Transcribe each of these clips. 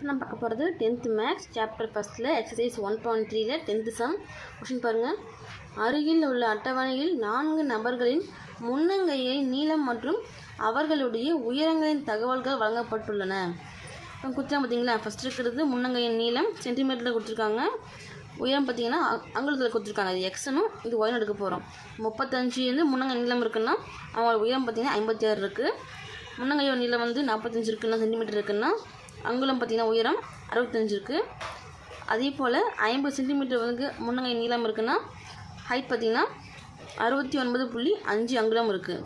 நம்ம பார்க்க போகிறது டென்த்து மேக்ஸ் சாப்டர் ஃபஸ்ட்டில் எக்ஸசைஸ் ஒன் பாயிண்ட் த்ரீல டென்த்து சம் கொஷின் பாருங்கள் அருகில் உள்ள அட்டவணையில் நான்கு நபர்களின் முன்னங்கையை நீளம் மற்றும் அவர்களுடைய உயரங்களின் தகவல்கள் வழங்கப்பட்டுள்ளன. இப்போ கொடுத்துருக்காங்க பார்த்தீங்களா ஃபஸ்ட் இருக்கிறது முன்னங்கையின் நீளம் சென்டிமீட்டரில் கொடுத்துருக்காங்க. உயரம் பார்த்தீங்கன்னா அ- அங்குலத்தில் கொடுத்துருக்காங்க. இது எக்ஸனும் இது ஒயரும் எடுக்க போகிறோம் முப்பத்தஞ்சுலேருந்து முன்னங்கை நீளம் இருக்குன்னா அவங்களோட உயரம் பார்த்தீங்கன்னா ஐம்பத்தி ஆறு இருக்குது முன்னங்கையோட நீளம் வந்து நாற்பத்தஞ்சு இருக்குன்னா சென்டிமீட்டர் இருக்குன்னா அங்குலம் பார்த்தீங்கன்னா உயரம் அறுபத்தஞ்சு இருக்குது அதே போல் ஐம்பது சென்டிமீட்டர் வந்து முன்னங்கை நீளம் இருக்குன்னா ஹைட் பார்த்திங்கன்னா அறுபத்தி ஒன்பது புள்ளி அஞ்சு அங்குலம் இருக்குது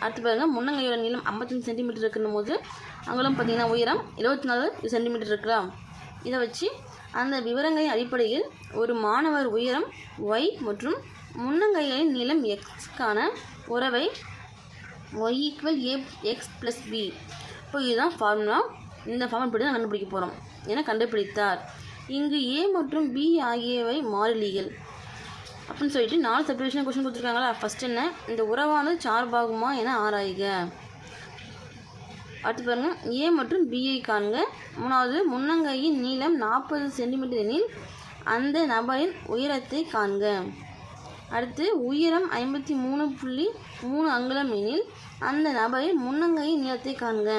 அடுத்து பாருங்கள் முன்னங்கையோட நீளம் ஐம்பத்தஞ்சு சென்டிமீட்டர் இருக்குன்னும் போது அங்குலம் பார்த்தீங்கன்னா உயரம் இருபத்தி நாலு சென்டிமீட்டர் இருக்குதா இதை வச்சு அந்த விவரங்களின் அடிப்படையில் ஒரு மாணவர் உயரம் ஒய் மற்றும் முன்னங்கைகளின் நீளம் எக்ஸ்க்கான உறவை Y equal A X plus B இப்போ இதுதான் ஃபார்முலா இந்த ஃபார்முலா படி தான் கண்டுபிடிக்க போகிறோம் என கண்டுபிடித்தார். இங்கு ஏ மற்றும் பி ஆகியவை மாறிலிகள். அப்படின்னு சொல்லிட்டு நாலு சப்டிவிஷன் கொஸ்டின் கொடுத்துருக்காங்களா? ஃபஸ்ட் என்ன? இந்த உறவானது சார்பாகுமா என ஆராய்க. அடுத்து பாருங்கள் ஏ மற்றும் பிஐ காண்க. மூணாவது முன்னங்கையின் நீளம் நாற்பது சென்டிமீட்டர் எனில் அந்த நபரின் உயரத்தை காண்க. அடுத்து உயரம் ஐம்பத்தி மூணு புள்ளி மூணு அங்குலம் எனில் அந்த நபரின் முன்னங்கையின் நீளத்தை காண்க.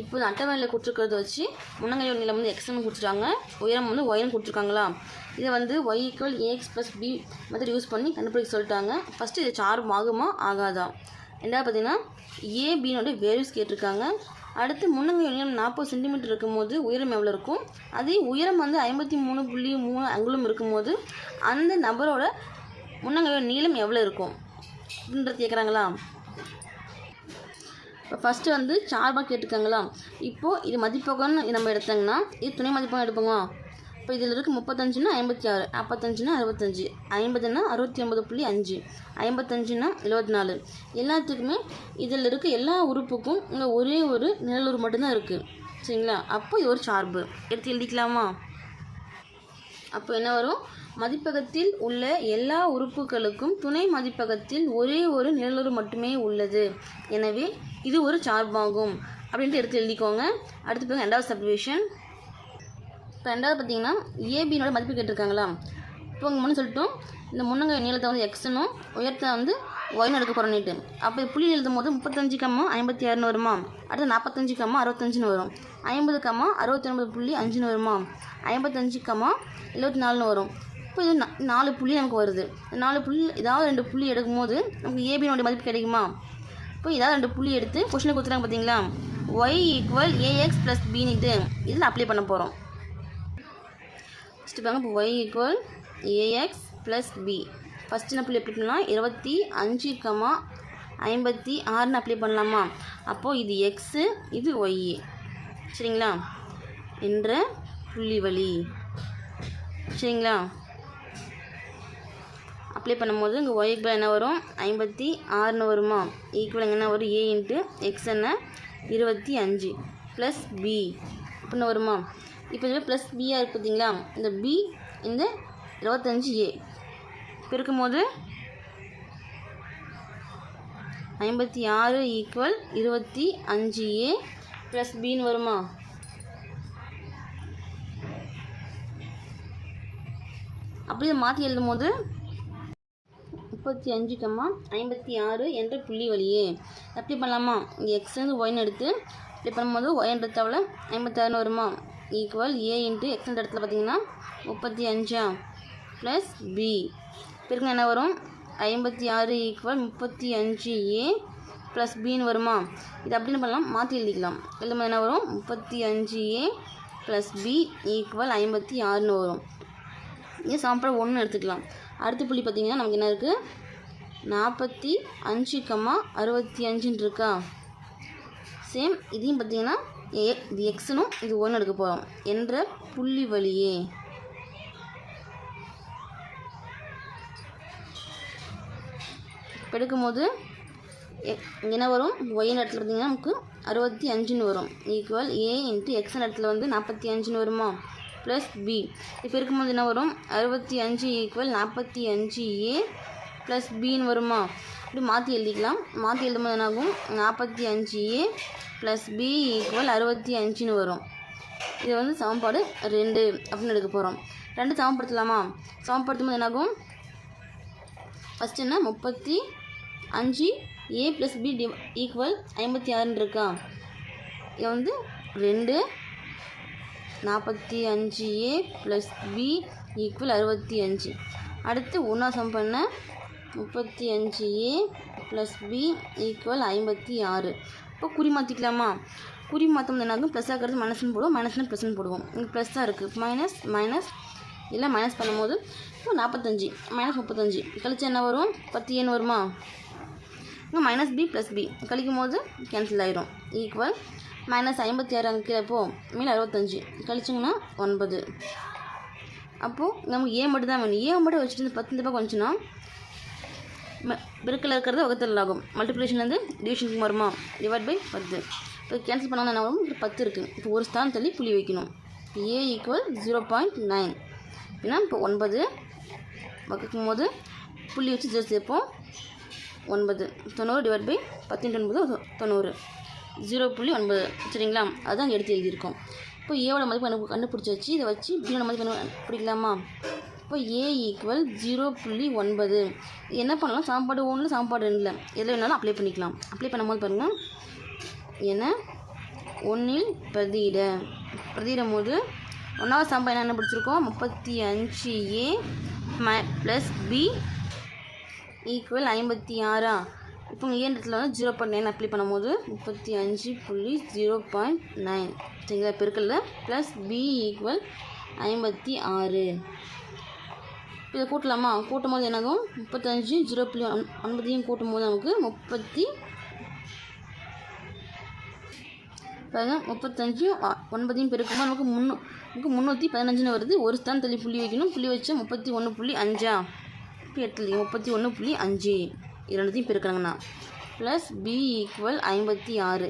இப்போ அட்டவணையில் கொடுத்துருக்கிறத வச்சு முன்னங்கையோட நீளம் வந்து எக்ஸ்எம் கொடுத்துருக்காங்க உயரம் வந்து ஒயரம் கொடுத்துருக்காங்களா? இதை வந்து Y equal A X plus B method use பண்ணி கண்டுபிடிக்க சொல்லிட்டாங்க. ஃபஸ்ட்டு இது சார்பு ஆகுமா? ஆகாதா? ரெண்டாவது பார்த்தீங்கன்னா ஏபினோட வேல்யூஸ் கேட்டிருக்காங்க. அடுத்து முன்னங்கை நீளம் நாற்பது சென்டிமீட்டர் இருக்கும்போது உயரம் எவ்வளோ இருக்கும்? அதே உயரம் வந்து ஐம்பத்தி மூணு புள்ளி மூணு அங்குலம் இருக்கும்போது அந்த நபரோட முன்னங்கையோட நீளம் எவ்வளோ இருக்கும்? அப்படின்றது கேட்குறாங்களா? இப்போ ஃபஸ்ட்டு வந்து சார்பாக கேட்டுக்கோங்களா இப்போது இது மதிப்பகம்னு நம்ம எடுத்தோங்கன்னா இது துணை மதிப்பகம் எடுப்போங்க இப்போ இதில் இருக்க முப்பத்தஞ்சுன்னா ஐம்பத்தி ஆறு நாற்பத்தஞ்சுனா அறுபத்தஞ்சு ஐம்பதுன்னா அறுபத்தி ஒன்பது புள்ளி அஞ்சு ஐம்பத்தஞ்சுனா எழுபத்தி நாலு எல்லாத்துக்குமே இதில் இருக்க எல்லா உறுப்புக்கும் இங்கே ஒரே ஒரு நிழலூர் மட்டும்தான் இருக்குது சரிங்களா? அப்போ இது ஒரு சார்பு. எடுத்து எழுதிக்கலாமா? அப்போ என்ன வரும்? மதிப்பகத்தில் உள்ள எல்லா உறுப்புகளுக்கும் துணை மதிப்பகத்தில் ஒரே ஒரு நிழலுறு மட்டுமே உள்ளது. எனவே இது ஒரு சார்பாகும். அப்படின்ட்டு எடுத்து எழுதிக்கோங்க. அடுத்து பாருங்க ரெண்டாவது சப்டிவிஷன் இப்போ ரெண்டாவது பார்த்தீங்கன்னா ஏபியினோட மதிப்பு கேட்டிருக்காங்களா? இப்போ உங்கள் முன்னே சொல்லிட்டோம். இந்த முன்னங்க நீளத்தை வந்து எக்ஸ்னும் உயரத்தை வந்து ஒயின் எடுக்க போகிறோன்னுட்டு அப்போ புள்ளி எழுதும் போது முப்பத்தஞ்சு கம்மா ஐம்பத்தி ஆறுன்னு வருமா? அடுத்து நாற்பத்தஞ்சு கம்மா அறுபத்தஞ்சுன்னு வரும். ஐம்பது கம்மா அறுபத்தி ஒன்பது புள்ளி அஞ்சுன்னு வருமா? ஐம்பத்தஞ்சு கம்மா எழுபத்தி நாலுன்னு வரும். இப்போ இது நாலு புள்ளி நமக்கு வருது. நாலு புள்ளி ஏதாவது ரெண்டு புள்ளி எடுக்கும்போது நமக்கு ஏபியினுடைய மதிப்பு கிடைக்குமா? இப்போ ஏதாவது ரெண்டு புள்ளி எடுத்து கொஷினை கொடுத்துறாங்க பார்த்தீங்களா? Y equal A X plus பின்னுட்டு இதில் அப்ளை பண்ண போகிறோம் ஃபஸ்ட்டு பாருங்க இப்போ Y equal A X plus B first என்ன அப்ளை பண்ணலாம்? இருபத்தி அஞ்சு கமா ஐம்பத்தி ஆறுன்னு அப்ளை பண்ணலாமா? அப்போது இது எக்ஸு இது ஒய்யு சரிங்களா? என்ற புள்ளி வழி. சரிங்களா? அப்ளை பண்ணும்போது இங்கே ஒய் ஈக்குவல் என்ன வரும்? ஐம்பத்தி ஆறுன்னு வருமா? ஈக்குவல் என்ன வரும் ஏ இன்ட்டு எக்ஸ் என்ன? இருபத்தி அஞ்சு. ப்ளஸ் பி அப்படின்னு வருமா? இப்போ இதில் ப்ளஸ் பியாக இருக்குது பார்த்தீங்களா இந்த பி இந்த இருபத்தஞ்சு ஏ பெருக்கும்போது ஐம்பத்தி ஆறு ஈக்குவல் இருபத்தி அஞ்சு ஏ ப்ளஸ் பின்னு வருமா? அப்படியே மாற்றி எழுதும் போது முப்பத்தி அஞ்சு கம்மா ஐம்பத்தி ஆறு என்ற புள்ளி வழியே. அப்ளை பண்ணலாமா? இங்கே எக்ஸ் வந்து எடுத்து அப்ளை பண்ணும்போது ஒயின் எடுத்தவள ஐம்பத்தாறுன்னு வருமா? ஈக்குவல் ஏ இன்ட்டு எக்ஸ்ன்ற இடத்துல பார்த்தீங்கன்னா முப்பத்தி அஞ்சா? ப்ளஸ் பி பிறகு என்ன வரும்? ஐம்பத்தி ஆறு ஈக்குவல் முப்பத்தி அஞ்சு ஏ ப்ளஸ் பின்னு வருமா? இது அப்படின்னு பண்ணலாம். மாற்றி எழுதிக்கலாம். எழுதும்போது என்ன வரும்? முப்பத்தி அஞ்சு ஏ ப்ளஸ் பி ஈக்குவல் ஐம்பத்தி ஆறுன்னு வரும். இங்கே சாப்பிட ஒன்று எடுத்துக்கலாம். அடுத்த புள்ளி பார்த்திங்கன்னா நமக்கு என்ன இருக்குது நாற்பத்தி அஞ்சு கம்மா அறுபத்தி அஞ்சுன்னு இருக்கா? சேம் இதையும் பார்த்தீங்கன்னா ஏ இது எக்ஸனும் இது ஒன்று எடுக்க போகிறோம் என்ற புள்ளி வழியே. இப்போ எடுக்கும்போது என்ன வரும்? ஒய்னு இடத்துல பார்த்தீங்கன்னா நமக்கு அறுபத்தி அஞ்சுன்னு வரும். ஈக்குவல் ஏ இன்ட்டு எக்ஸ்னு இடத்துல வந்து நாற்பத்தி அஞ்சுன்னு வருமா? ப்ளஸ் பி இப்போ இருக்கும்போது என்ன வரும்? அறுபத்தி அஞ்சு ஈக்குவல் நாற்பத்தி அஞ்சு ஏ ப்ளஸ் பின்னு வருமா? இப்படி மாற்றி எழுதிக்கலாம். மாற்றி எழுதும்போது என்னாகும்? நாற்பத்தி அஞ்சு ஏ ப்ளஸ் பி ஈக்குவல் அறுபத்தி அஞ்சுன்னு வரும். இது வந்து சமன்பாடு ரெண்டு அப்படின்னு எடுக்க போகிறோம் ரெண்டு சமப்படுத்தலாமா சமப்படுத்தும் போது என்னாகும்? ஃபஸ்ட்டு என்ன? முப்பத்தி அஞ்சு A plus B D equal ஐம்பத்தி ஆறுன்னு இருக்கா? இது வந்து ரெண்டு நாற்பத்தி அஞ்சு ஏ ப்ளஸ் பி ஈக்குவல் அறுபத்தி அஞ்சு. அடுத்து ஒன்றா சம் பண்ண முப்பத்தி அஞ்சு ஏ ப்ளஸ் பி ஈக்குவல் ஐம்பத்தி ஆறு. இப்போ குறி மாற்றிக்கலாமா குறி மாற்றும் என்னாகும்? ப்ளஸ் ஆகிறது மைனஸ்னு போடுவோம். மைனஸ்னு ப்ளஸ்னு போடுவோம். இங்கே ப்ளஸ் தான் இருக்குது மைனஸ் மைனஸ் இல்லை மைனஸ் பண்ணும்போது இப்போ நாற்பத்தஞ்சு மைனஸ் முப்பத்தஞ்சு கழிச்சு என்ன வரும்? பத்து ஏன்னு வருமா? இங்கே மைனஸ் பி ப்ளஸ் பி கழிக்கும் போது கேன்சல் ஆயிரும். ஈக்குவல் மைனஸ் ஐம்பத்தி ஆறு அங்கே கீழே போ. மீன் அறுபத்தஞ்சு. கழிச்சிங்கன்னா ஒன்பது. அப்போது நமக்கு ஏ மட்டும் தான் வேணும். ஏ மட்டும் வச்சுட்டு இந்த பத்து ரூபாய் கொஞ்சம்னா பெருக்கில் இருக்கிறது வகுத்தல் ஆகும். மல்டிப்ளிகேஷன்லேருந்து டிவிஷனுக்கு வருமா? டிவைட் பை பத்து. இப்போ கேன்சல் பண்ணால் என்ன வரும்? இப்போ பத்து இருக்குது இப்போ ஒரு ஸ்தானம் தள்ளி புள்ளி வைக்கணும். A equal zero point nine ஏன்னா இப்போ ஒன்பது. வகுக்கும் போது புள்ளி வச்சு ஜீரோ சேர்ப்போம். ஒன்பது. தொண்ணூறு டிவைட் பை பத்து ஒன்பது தொண்ணூறு. ஜீரோ புள்ளி ஒன்பது. சரிங்களா? அதுதான் எடுத்து எழுதியிருக்கோம். இப்போ ஏவோட மதிப்பு கண்டு கண்டுபிடிச்சாச்சு. இதை வச்சு பியோட மதிப்பு கண்டு பிடிக்கலாமா? இப்போ ஏ ஈக்குவல் ஜீரோ புள்ளி ஒன்பது. என்ன பண்ணலாம்? சாப்பாடு ஒன்றில் சாப்பாடு ரெண்டில். எதில் வேணாலும் அப்ளை பண்ணிக்கலாம். அப்ளை பண்ணும்போது பாருங்கள் என்ன ஒன்றில் பிரதியிட. பிரதியிடும் போது ஒன்றாவது சாம்பாடு என்ன பிடிச்சிருக்கோம்? முப்பத்தி அஞ்சு ஏ ம ப்ளஸ் பி ஈக்குவல் ஐம்பத்தி ஆறா? இப்போ இயந்திரத்தில் வந்து ஜீரோ பாயிண்ட் நைன் அப்ளை பண்ணும்போது முப்பத்தி அஞ்சு புள்ளி ஜீரோ பாயிண்ட் நைன் சரிங்களா? பெருக்கல்ல ப்ளஸ் பி ஈக்குவல் ஐம்பத்தி ஆறு. இதை கூட்டலாமா? கூட்டும் போது என்னாகும்? முப்பத்தஞ்சு ஜீரோ புள்ளி ஒன் ஒன்பதையும் கூட்டும் போது நமக்கு முப்பத்தி பாருங்க முப்பத்தஞ்சு ஒன்பதையும் பெருக்கும்போது நமக்கு முன்னூ நமக்கு முந்நூற்றி பதினஞ்சுன்னு வருது. ஒரு ஸ்தான் தள்ளி புள்ளி வைக்கணும். புள்ளி வச்சா முப்பத்தி ஒன்று புள்ளி அஞ்சா? முப்பத்தி எடுத்துலீங்க முப்பத்தி ஒன்று புள்ளி அஞ்சு இரண்டுத்தையும் பெருக்கிறாங்கண்ணா ப்ளஸ் பி ஈக்குவல் ஐம்பத்தி ஆறு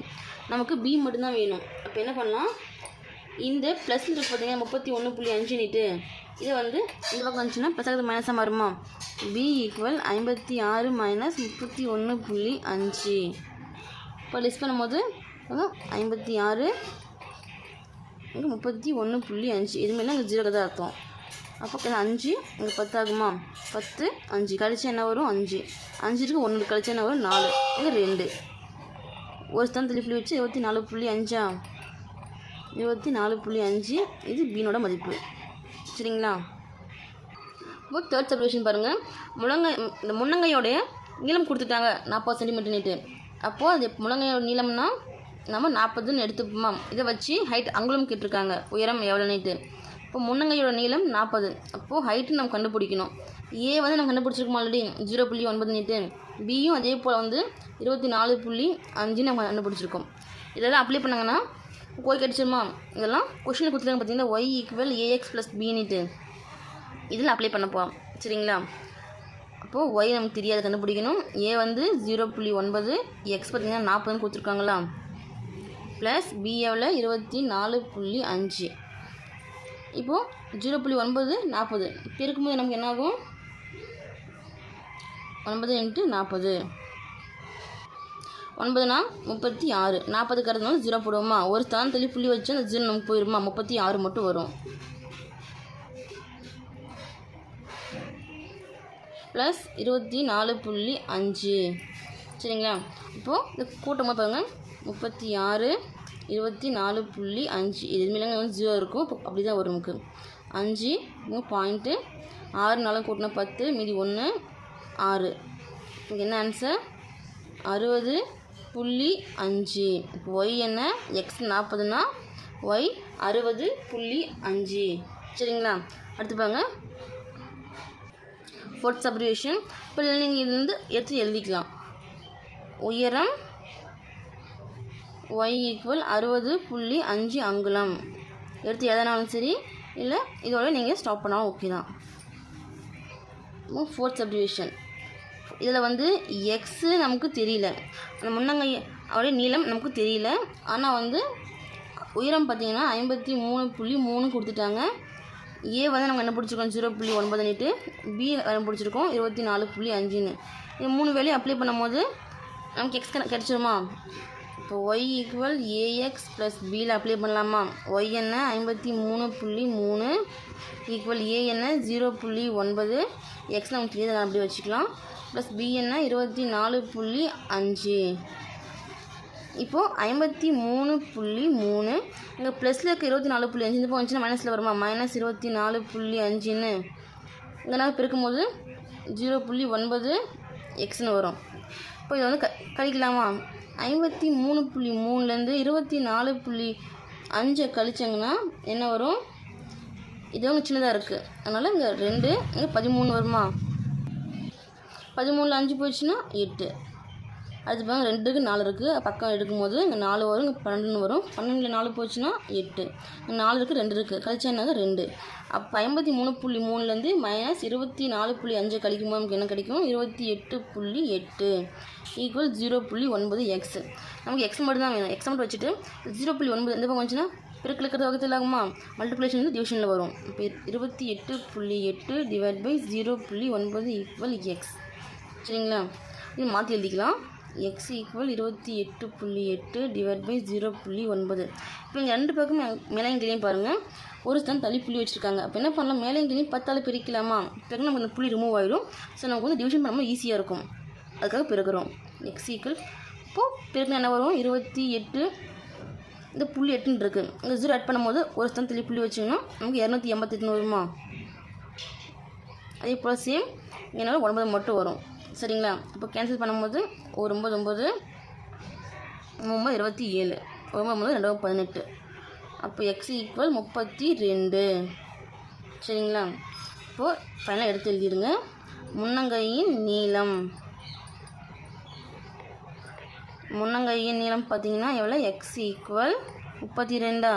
நமக்கு பி மட்டும்தான் வேணும் அப்போ என்ன பண்ணலாம் இந்த ப்ளஸ் இருக்குது பார்த்தீங்கன்னா முப்பத்தி ஒன்று புள்ளி அஞ்சுன்னுட்டு இது வந்து இந்த பக்கம் வந்துச்சுன்னா ப்ளஸ் ஆகுது மைனஸாக மாறுமா பி ஈக்குவல் ஐம்பத்தி ஆறு மைனஸ் முப்பத்தி ஒன்று புள்ளி அஞ்சு இப்போ லிஸ்ட் பண்ணும்போது ஐம்பத்தி ஆறு முப்பத்தி ஒன்று புள்ளி அஞ்சு இதுமாரிலாம் இங்கே ஜீரோக்கு தான் அர்த்தம் அப்போ இங்க அஞ்சு இங்கே பத்து ஆகுமா? பத்து அஞ்சு. கழிச்சு என்ன வரும்? அஞ்சு. அஞ்சு இருக்கு ஒன்று கழிச்சு என்ன வரும்? நாலு. இது ரெண்டு. ஒரு ஸ்தானத்தில் புள்ளி வச்சு இருபத்தி நாலு புள்ளி அஞ்சா? இருபத்தி நாலு புள்ளி அஞ்சு இது பீனோட மதிப்பு. சரிங்களா? இப்போ தேர்ட் சப்ரேஷன் பாருங்கள் முழங்கை இந்த முன்னங்கையோடைய நீளம் கொடுத்துட்டாங்க நாற்பது சென்டிமீட்டர் நீட்டு. அப்போது அது முழங்கையோட நீளம்னா நம்ம நாற்பதுன்னு எடுத்துப்போமா? இதை வச்சு ஹைட் அங்குலம் கேட்டிருக்காங்க. உயரம் எவ்வளோ நீட்டு இப்போ முன்னங்கையோட நீளம் நாற்பது. அப்போது ஹைட்டு நம்ம கண்டுபிடிக்கணும். ஏ வந்து நம்ம கண்டுபிடிச்சிருக்கோம் ஆல்ரெடி ஜீரோ புள்ளி ஒன்பது நீட்டு பியும் அதே போல் வந்து இருபத்தி நாலு புள்ளி அஞ்சு நம்ம கண்டுபிடிச்சிருக்கோம். இதெல்லாம் அப்ளை பண்ணாங்கன்னா கோய் கிடச்சிருமா? இதெல்லாம் கொஷினில் கொடுத்துருக்காங்க பார்த்தீங்கன்னா Y equal AX plus B நீட்டு இதில் அப்ளை பண்ண போகிறோம் சரிங்களா? அப்போது ஒய் நமக்கு தெரியாது கண்டுபிடிக்கணும். ஏ வந்து ஜீரோ புள்ளி ஒன்பது எக்ஸ் பார்த்தீங்கன்னா நாற்பதுன்னு கொடுத்துருக்காங்களா? ப்ளஸ் பி எவ்வளோ இருபத்தி நாலு புள்ளி அஞ்சு. இப்போது ஜீரோ புள்ளி ஒன்பது நாற்பது. பெருக்கும்போது நமக்கு என்ன ஆகும் ஒன்பது இன்ட்டு நாற்பது. ஒன்பதுனா முப்பத்தி ஆறு. நாற்பது கறதுனால ஜீரோ போடுவோமா? ஒரு ஸ்தானம் தள்ளி புள்ளி வச்சு அந்த ஜீரோ நமக்கு போயிருமா? முப்பத்தி ஆறு மட்டும் வரும். ப்ளஸ் இருபத்தி நாலு புள்ளி அஞ்சு. சரிங்களா? இப்போது இந்த கூட்டம் பாருங்கள் முப்பத்தி ஆறு இருபத்தி நாலு புள்ளி அஞ்சு. இது மேலே வந்து ஜீரோ இருக்கும். அப்படி தான் வரும் நமக்கு. அஞ்சு பாயிண்ட்டு ஆறு நாளும் கூட்டினா பத்து மீதி ஒன்று ஆறு. என்ன ஆன்சர் அறுபது புள்ளி அஞ்சு. இப்போ ஒய் என்ன? எக்ஸ் நாற்பதுனா ஒய் அறுபது புள்ளி அஞ்சு. சரிங்களா? அடுத்து பாருங்க. ஃபோர்த் சப்ரிவேஷன் இப்போ நீங்கள் இது வந்து எடுத்து எழுதிக்கலாம். உயரம் ஒய் ஈக்குவல் அறுபது புள்ளி அஞ்சு அங்குலம். எடுத்து எதனாலும் சரி இல்லை இதோட நீங்கள் ஸ்டாப் பண்ணாலும் ஓகே தான். ஃபோர்த் சப்டிவிஷன் இதில் வந்து எக்ஸு நமக்கு தெரியல. அந்த முன்னங்கை அவருடைய நீளம் நமக்கு தெரியல. ஆனால் வந்து உயரம் பார்த்தீங்கன்னா ஐம்பத்தி மூணு புள்ளி மூணு கொடுத்துட்டாங்க. ஏ வந்து நம்ம பிடிச்சிருக்கோம்? ஜீரோ புள்ளி ஒன்பதுன்னுட்டு பி கண்டுபிடிச்சிருக்கோம் இருபத்தி நாலு புள்ளி அஞ்சுன்னு. இது மூணு வேலையும் அப்ளை பண்ணும்போது நமக்கு எக்ஸ் கிடச்சிருமா? இப்போ ஒய் ஈக்குவல் ஏஎக்ஸ் ப்ளஸ் பியில் அப்ளை பண்ணலாமா? ஒய் என்ன? ஐம்பத்தி மூணு புள்ளி மூணு ஈக்குவல் ஏ என்ன? ஜீரோ புள்ளி ஒன்பது. எக்ஸ் நமக்கு தெரியாது அப்படி வச்சுக்கலாம். ப்ளஸ் பி என்ன? இருபத்தி நாலு புள்ளி அஞ்சு. இப்போது ஐம்பத்தி மூணு புள்ளி மூணு. இங்கே ப்ளஸில் இருக்க இருபத்தி நாலு புள்ளி அஞ்சு இந்த வந்துச்சுன்னா மைனஸில் வருமா? மைனஸ் இருபத்தி நாலு புள்ளி அஞ்சுன்னு இங்கே நான் பிறக்கும்போது ஜீரோ புள்ளி ஒன்பது எக்ஸ்னு வரும். இப்போ இதை வந்து க கழிக்கலாமா? ஐம்பத்தி மூணு புள்ளி மூணுலேருந்து இருபத்தி நாலு புள்ளி அஞ்சை கழிச்சங்கன்னா என்ன வரும்? இது வந்து சின்னதாக இருக்குது அதனால் இங்கே ரெண்டு இங்கே பதிமூணு வருமா? பதிமூணில் அஞ்சு போயிடுச்சுன்னா எட்டு. அடுத்து பாருங்க ரெண்டுக்கு நாலு இருக்குது பக்கம் எடுக்கும்போது இங்கே நாலு வரும் இங்கே பன்னெண்டுன்னு வரும். பன்னெண்டில் நாலு போச்சுன்னா எட்டு. இங்கே நாலு இருக்குது ரெண்டு இருக்குது கழிச்சா என்னது? ரெண்டு. அப்போ ஐம்பத்தி மூணு புள்ளி மூணுலேருந்து மைனஸ் இருபத்தி நாலு புள்ளி அஞ்சு கழிக்கும்போது நமக்கு என்ன கிடைக்கும்? இருபத்தி எட்டு புள்ளி எட்டு ஈக்குவல் ஜீரோ புள்ளி ஒன்பது எக்ஸ் நமக்கு எக்ஸ் மட்டும் தான் வேணும். எக்ஸ் மட்டும் வச்சுட்டு ஜீரோ புள்ளி ஒன்பது எந்த பக்கம் வந்துச்சுன்னா? பெருக்கில் இருக்கிறது வகத்தில் ஆகுமா மல்டிப்ளேஷன் வந்து டிவிஷனில் வரும். இப்போ இருபத்தி எட்டு புள்ளி எட்டு டிவைட் பை ஜீரோ புள்ளி ஒன்பது ஈக்குவல் எக்ஸ் சரிங்களா? இது மாற்றி எழுதிக்கலாம். எக்ஸ் ஈக்குவல் இருபத்தி எட்டு புள்ளி எட்டு டிவைட் பை ஜீரோ புள்ளி ஒன்பது. இப்போ இங்கே ரெண்டு பக்கம் மேலைங்களையும் பாருங்கள் ஒரு ஸ்தான் தள்ளி புள்ளி வச்சுருக்காங்க. அப்போ என்ன பண்ணலாம்? மேலைங்களையும் பத்தால் பிரிக்கலாமா? பிறகு நமக்கு இந்த புள்ளி ரிமூவ் ஆகிடும் ஸோ நமக்கு வந்து டிவிஷன் பண்ணும்போது ஈஸியாக இருக்கும். அதுக்காக பிறகுறோம். எக்ஸ் ஈக்குவல் இப்போது பிறகு என்ன வரும்? இருபத்தி எட்டு. இந்த புள்ளி எட்டுன்னு இருக்குது இந்த ஜீரோ ஆட் பண்ணும்போது ஒரு ஸ்தான் தள்ளி புள்ளி வச்சிங்கன்னா நமக்கு இரநூத்தி எண்பத்தெட்டு வருமா அதே போல் சேம் என்னால் ஒன்பது மட்டும் வரும். சரிங்களா? இப்போ கேன்சல் பண்ணும்போது ஒரு ஒம்பது ஒம்பது ஒம்பது இருபத்தி ஏழு. ஒம்பது ஒம்பது ரெண்டு பதினெட்டு. அப்போ எக்ஸ் ஈக்குவல் முப்பத்தி ரெண்டு. சரிங்களா? இப்போது ஃபைனலாக எடுத்து எழுதிடுங்க. முன்னங்கையின் நீளம். முன்னங்கையின் நீளம் பார்த்தீங்கன்னா எவ்வளோ எக்ஸ் ஈக்குவல் முப்பத்தி ரெண்டா?